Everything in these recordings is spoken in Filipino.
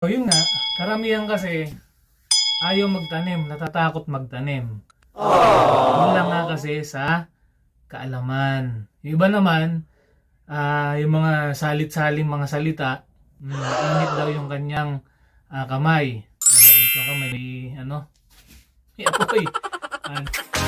So yun nga, karamihan kasi ayaw magtanim, natatakot magtanim. Yun lang nga kasi sa kaalaman. Yung iba naman, ah, yung mga salit-saling mga salita, mm, init daw yung kanyang ah, kamay. Ano, yung kamay, may ano, apoy. Ah,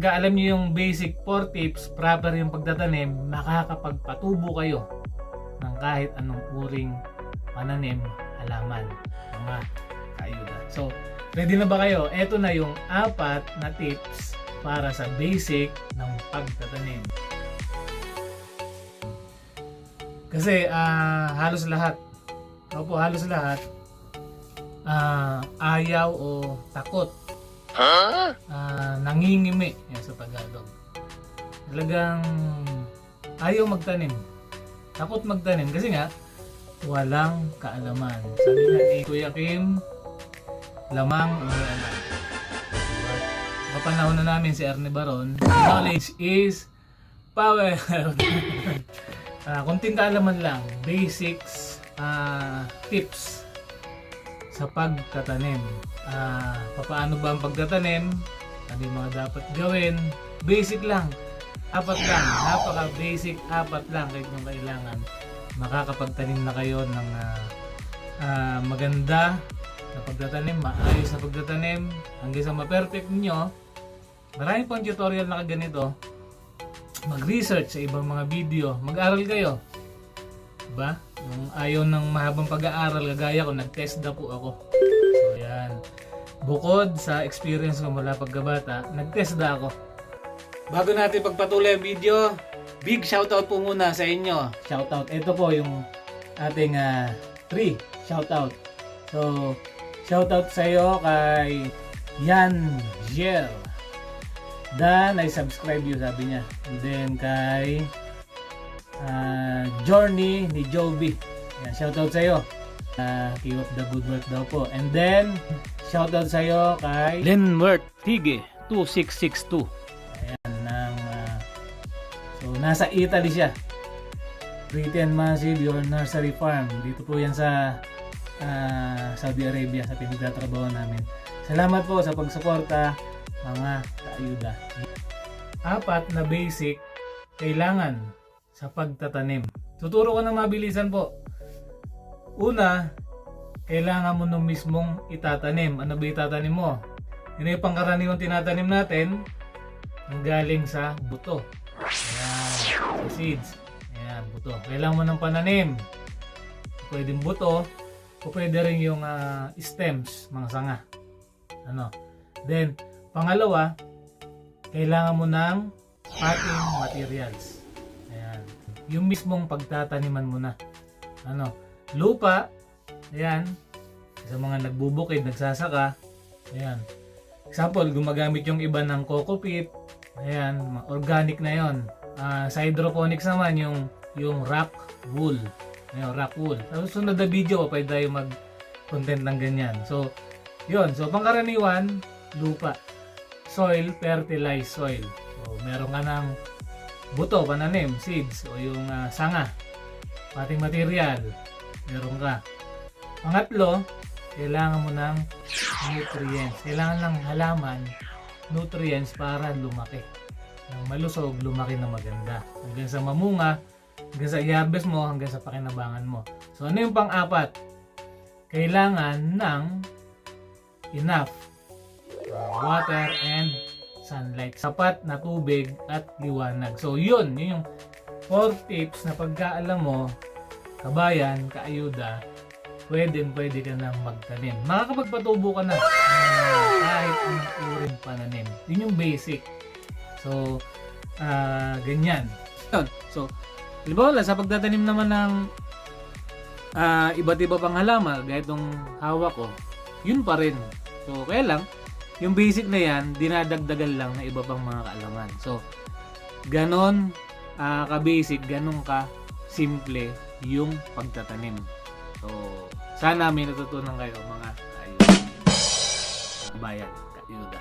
pagka alam niyo yung basic 4 tips, proper yung pagtatanim, makakapagpatubo kayo ng kahit anong uring pananim, halaman, mga kaayuda. So, ready na ba kayo? Ito na yung apat na tips para sa basic ng pagtatanim. Kasi ah, halos lahat, opo halos lahat, ah, ayaw o takot ah, nangingimi yan sa Tagalog. Talagang ayaw magtanim. Takot magtanim kasi nga walang kaalaman. Sabi nga ni Kuya Kim, lamang ang alam. Diba? Kapanahon na namin si Ernie Baron, knowledge is power. Ah, kunting kaalaman lang, basics, ah, tips sa pagtatanim. Ah, paano ba ang pagtatanim? Ano yung mga dapat gawin? Basic lang. Apat lang. Napaka basic. Apat lang kahit yung kailangan. Makakapagtanim na kayo ng ah, ah, maganda na pagtatanim, maayos na pagtatanim, hanggang sa ma-perfect nyo. Marami pang tutorial na kaganito. Mag-research sa ibang mga video. Mag-aral kayo. Diba? Yung ayaw ng mahabang pag-aaral, kagaya ko, nag-test na po ako. So, yan. Bukod sa experience ko mula pagkabata, nag-test na ako. Bago natin pagpatuloy ang video, big shoutout po muna sa inyo. Shoutout. Ito po yung ating 3 shoutout. So, shoutout sa iyo kay Yan Giel. Dan, ay subscribe you sabi niya. And then kay ah, Journey ni Joby. Yan, shoutout sa iyo. Uh, keep up the good work daw po. And then, shoutout sa iyo kay Lenworth Tige 2662. Ayan, ng, ah, so, nasa Italy siya. Britain Massive Your Nursery Farm. Dito po yan sa ah, Saudi Arabia sa pinagtatrabaho namin. Salamat po sa pagsuporta mga kaayuda. Apat na basic kailangan sa pagtatanim. Tuturo ko ng mabilisan po. Una, kailangan mo nung mismong itatanim. Ano ba itatanim mo? Yun yung pangkaraniwang tinatanim natin ang galing sa buto. Ayan, sa seeds. Ayan, buto. Kailangan mo ng pananim. Pwedeng buto o pwede rin yung ah, stems, mga sanga. Ano? Then, pangalawa, kailangan mo ng potting materials. Ayan. Yung mismong pagtataniman mo na. Ano? Lupa. Ayan. Sa mga nagbubukid, nagsasaka. Ayan. Example, gumagamit yung iba ng coco peat. Ayan. Organic na yon. Ah, sa hydroponics naman, yung yung rock wool. Ayan, rock wool. Sa susunod na video, pwede tayo mag-content ng ganyan. So, yon So, pangkaraniwan, lupa. Soil, fertilized soil. So, meron ka ng buto, pananim, seeds, o yung ah, sanga, pating material, meron ka. Pangatlo, kailangan mo ng nutrients. Kailangan ng halaman, nutrients para lumaki. Nang malusog, lumaki na maganda. Hanggang sa mamunga, hanggang sa i-harvest mo, hanggang sa pakinabangan mo. So, ano yung pang-apat? Kailangan ng enough uh, water and sunlight. Sapat na tubig at liwanag. So yun, yun yung 4 tips na pagkaalam mo, kabayan, kaayuda, pwede pwede ka nang magtanim. Makakapagpatubo ka na uh, kahit anong uring pananim. Yun yung basic. So, ah ganyan. So, halimbawa sa pagtatanim naman ng ah, iba't iba pang halaman, gaya itong hawak ko, yun pa rin. So, kaya lang, yung basic na yan, dinadagdagan lang na iba pang mga kaalaman. So, ganon ah, ka-basic, ganun ka simple yung pagtatanim. So, sana may natutunan kayo mga ayuda. Mga bayan, kayuda.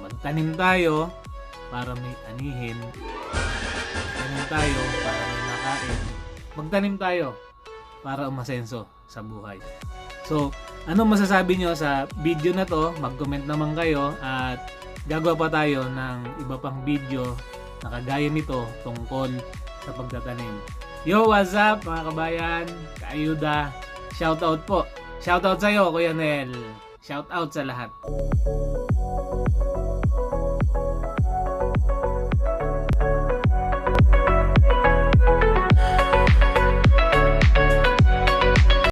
Magtanim tayo para may anihin. Magtanim tayo para may makain. Magtanim tayo para umasenso sa buhay. So, ano masasabi nyo sa video na to? Mag-comment naman kayo at gagawa pa tayo ng iba pang video na kagaya nito tungkol sa pagtatanim. Yo, what's up mga kabayan? Kaayuda. Shoutout po. Shoutout sa'yo, Kuya Nel. Shoutout sa lahat.